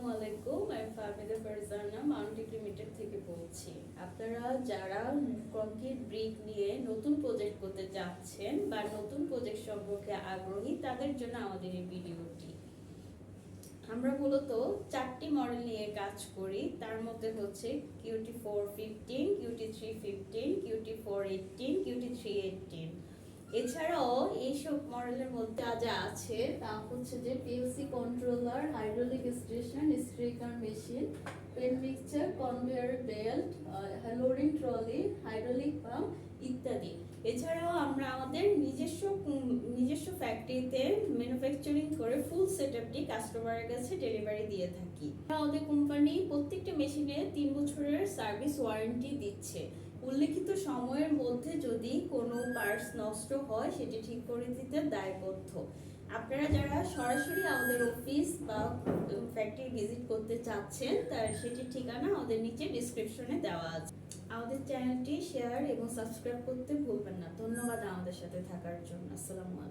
আসসালামু আলাইকুম, আমি ফাহমিদা ফারজানা মাউন্টেক লিমিটেড থেকে বলছি। আপনারা যারা কংক্রিট ব্রিক নিয়ে নতুন প্রজেক্ট করতে যাচ্ছেন বা নতুন প্রজেক্ট সম্পর্কে আগ্রহী, তাদের জন্য আমাদের এই ভিডিওটি। আমরা মূলত চারটি মডেল নিয়ে কাজ করি। তার মধ্যে হচ্ছে QT four fifteen QT three fifteen QT four eighteen QT three eighteen এছাড়াও এইসব মডেলের মধ্যে যা আছে, তা হচ্ছে যে PLC controller hydraulic station mixture conveyor belt হ্যালোরিং trolley hydraulic pump ইত্যাদি। এছাড়াও আমরা আমাদের নিজস্ব নিজস্ব ফ্যাক্টরিতে ম্যানুফ্যাকচারিং করে ফুল সেটআপটি কাস্টমারের কাছে ডেলিভারি দিয়ে থাকি। আমাদের কোম্পানি প্রত্যেকটা মেশিনে তিন বছরের সার্ভিস ওয়ারেন্টি দিচ্ছে। উল্লেখিত সময়ের মধ্যে যদি কোনো পার্টস নষ্ট হয়, সেটি ঠিক করে দিতে দায়বদ্ধ। আপনারা যারা সরাসরি আমাদের অফিস বা ফ্যাক্টরি ভিজিট করতে চাচ্ছেন, তার সেটির ঠিকানা আমাদের নিচে ডিসক্রিপশনে দেওয়া আছে। আমাদের চ্যানেলটি শেয়ার এবং সাবস্ক্রাইব করতে ভুলবেন না। ধন্যবাদ আমাদের সাথে থাকার জন্য। আসসালামু আলাইকুম।